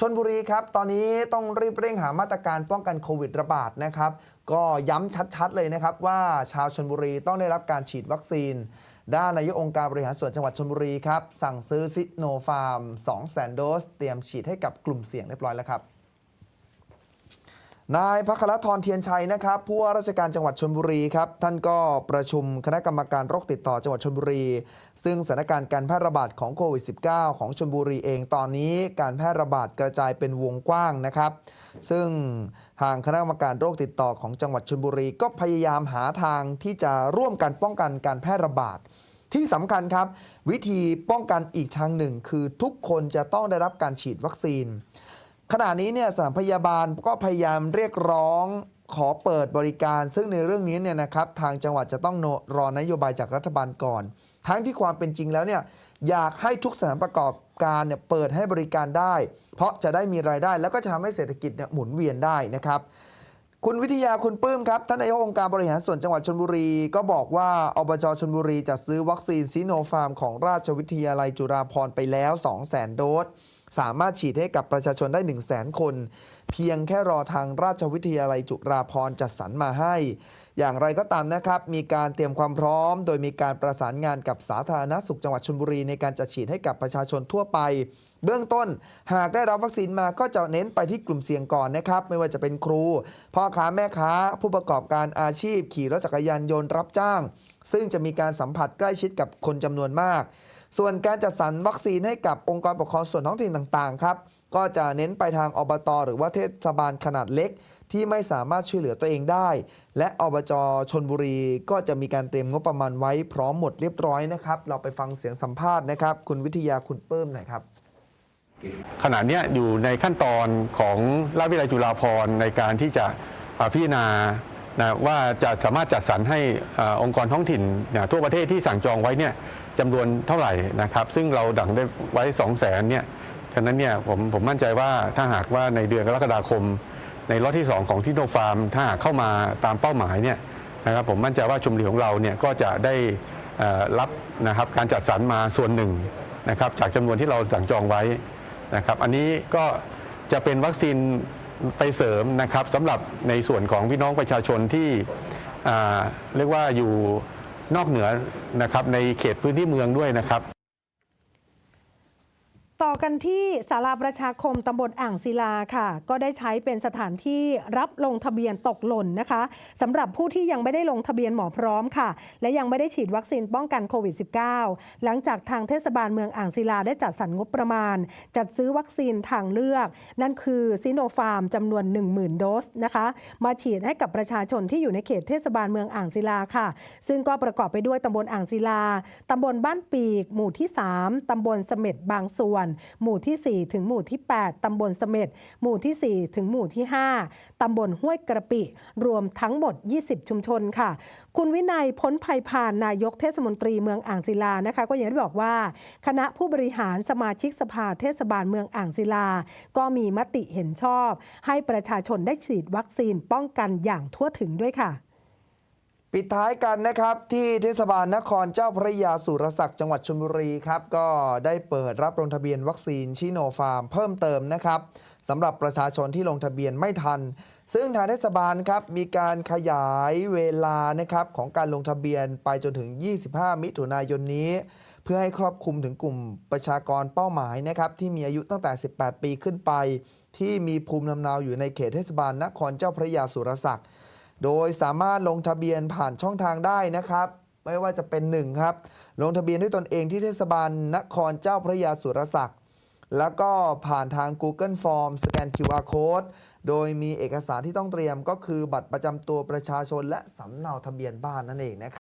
ชนบุรีครับ ตอนนี้ต้องรีบเร่งหามาตรการป้องกันโควิดระบาดนะครับ ก็ย้ำชัดๆเลยนะครับว่าชาวชนบุรีต้องได้รับการฉีดวัคซีน ด้านนายกองค์การบริหารส่วนจังหวัดชนบุรีครับ สั่งซื้อซิโนฟาร์ม 200,000 โดส เตรียมฉีดให้กับกลุ่มเสี่ยงเรียบร้อยแล้วครับ นายพัครธรเทียนชัยนะครับผู้ว่าราชการจังหวัดชนบุรีครับท่านก็ประชุมคณะกรรมการโรคติดต่อจังหวัดชนบุรี ซึ่งสถานการณ์การแพร่ระบาดของโควิด -19 ของชนบุรีเองตอนนี้การแพร่ระบาดกระจายเป็นวงกว้างนะครับ ซึ่งทางคณะกรรมการโรคติดต่อของจังหวัดชนบุรี ก็พยายามหาทางที่จะร่วมกันป้องกันการแพร่ระบาดที่สำคัญครับ วิธีป้องกันอีกทางหนึ่ง คือทุกคนจะต้องได้รับการฉีดวัคซีน ขณะนี้เนี่ยสถานพยาบาลก็พยายามเรียกร้องขอเปิดบริการ ซึ่งในเรื่องนี้เนี่ยนะครับทางจังหวัดจะต้องรอนโยบายจากรัฐบาลก่อน ทั้งที่ความเป็นจริงแล้วเนี่ยอยากให้ทุกสถานประกอบการเนี่ยเปิดให้บริการได้ เพราะจะได้มีรายได้ แล้วก็จะทำให้เศรษฐกิจเนี่ยหมุนเวียนได้นะครับ คุณวิทยาคุณปื้มครับท่านนายกองค์การบริหารส่วนจังหวัดชนบุรี ก็บอกว่าอบจชนบุรีจัดซื้อวัคซีนซีโนฟาร์มของราชวิทยาลัยจุฬาภรณ์ไปแล้ว 200,000 โดส สามารถฉีดให้กับประชาชนได้ 1 0 0 0 0 0คน เพียงแค่รอทางราชวิทยาลัยจุฬาภรณ์จัดสรรมาให้ อย่างไรก็ตามนะครับ มีการเตรียมความพร้อม โดยมีการประสานงานกับสาธารณสุขจังหวัดชลบุรีในการจัดฉีดให้กับประชาชนทั่วไป เบื้องต้นหากได้รับวัคซีนมาก็จะเน้นไปที่กลุ่มเสี่ยงก่อนนะครับ ไม่ว่าจะเป็นครูพ่อค้าแม่ค้า ผู้ประกอบการอาชีพ ขี่รถจักรยานยนต์รับจ้าง ซึ่งจะมีการสัมผัสใกล้ชิดกับคนจำนวนมาก ส่วนการจัดสรรวัคซีนให้กับองค์กรปกครองส่วนท้องถิ่นต่างๆครับก็จะเน้นไปทางอบต หรือว่าเทศบาลขนาดเล็ก ที่ไม่สามารถช่วยเหลือตัวเองได้ และอบจชนบุรีก็จะมีการเตรียมงบประมาณไว้พร้อมหมดเรียบร้อยนะครับ เราไปฟังเสียงสัมภาษณ์นะครับ คุณวิทยาคุณเปิ้มหน่อยครับขณะนี้อยู่ในขั้นตอนของราชวิทยาลัยจุฬาภรณ์ในการที่จะพิจารณานะว่าจะสามารถจัดสรรให้องค์กรท้องถิ่นทั่วประเทศที่สั่งจองไว้เนี่ย จำนวนเท่าไหร่นะครับ ซึ่งเราดังได้ไว้ 2 0 0แสนเนี่ยฉะนั้นเนี่ยผมผมมั่นใจว่าถ้าหากว่าในเดือนกรกฎาคม ในล็อตที่ 2 ของทิโนฟาร์ม ถ้าหากเข้ามาตามเป้าหมายเนี่ยนะครับผมมั่นใจว่าชมรมของเราเนี่ยก็จะได้อ่อรับนะครับการจัดสรรมาส่วนหนึ่งนะครับจากจำนวนที่เราสั่งจองไว้นะครับอันนี้ก็จะเป็นวัคซีนไปเสริมนะครับสำหรับในส่วนของพี่น้องประชาชนที่อ่าเรียกว่าอยู่ นอกเหนือนะครับในเขตพื้นที่เมืองด้วยนะครับ ต่อกันที่ศาลาประชาคมตำบลอ่างศิลาค่ะ ก็ได้ใช้เป็นสถานที่รับลงทะเบียนตกหล่นนะคะสำหรับผู้ที่ยังไม่ได้ลงทะเบียนหมอพร้อมค่ะ และยังไม่ได้ฉีดวัคซีนป้องกันโควิด -19 หลังจากทางเทศบาลเมืองอ่างศิลาได้จัดสรรงบประมาณ จัดซื้อวัคซีนทางเลือก นั่นคือซิโนฟาร์มจำนวน 10,000 โดสนะคะ มาฉีดให้กับประชาชนที่อยู่ในเขตเทศบาลเมืองอ่างศิลาค่ะ ซึ่งก็ประกอบไปด้วยตำบลอ่างศิลาตำบลบ้านปีก หมู่ที่ 3ตำบลเสม็ดบางส่วนหมู่ที่ 4 ถึงหมู่ที่ 8 ตำบลเสม็ดหมู่ที่ 4 ถึงหมู่ที่ 5 ตำบลห้วยกระปิ รวมทั้งหมด 20 ชุมชนค่ะ คุณวินัยพ้นภัยพานนายกเทศมนตรีเมืองอ่างศิลานะคะ ก็อย่างที่บอกว่า คณะผู้บริหารสมาชิกสภาเทศบาลเมืองอ่างศิลา ก็มีมติเห็นชอบ ให้ประชาชนได้ฉีดวัคซีนป้องกันอย่างทั่วถึงด้วยค่ะ ปิดท้ายกันนะครับที่เทศบาลนครเจ้าพระยาสุรศักดิ์จังหวัดชลบุรีครับก็ได้เปิดรับลงทะเบียนวัคซีนชิโนฟาร์มเพิ่มเติมนะครับสำหรับประชาชนที่ลงทะเบียนไม่ทัน ซึ่งทางเทศบาลครับมีการขยายเวลานะครับของการลงทะเบียนไปจนถึง 25 มิถุนายนนี้ เพื่อให้ครอบคลุมถึงกลุ่มประชากรเป้าหมายนะครับที่มีอายุตั้งแต่ 18 ปีขึ้นไป ที่มีภูมิลำเนาอยู่ในเขตเทศบาลนครเจ้าพระยาสุรศักดิ์ โดยสามารถลงทะเบียนผ่านช่องทางได้นะครับ ไม่ว่าจะเป็น1ครับลงทะเบียนด้วยตนเองที่เทศบาลนครเจ้าพระยาสุรศักดิ์แล้วก็ผ่านทาง Google Form สแกน QR Code โดยมีเอกสารที่ต้องเตรียมก็คือบัตรประจำตัวประชาชนและสำเนาทะเบียนบ้านนั่นเองนะครับ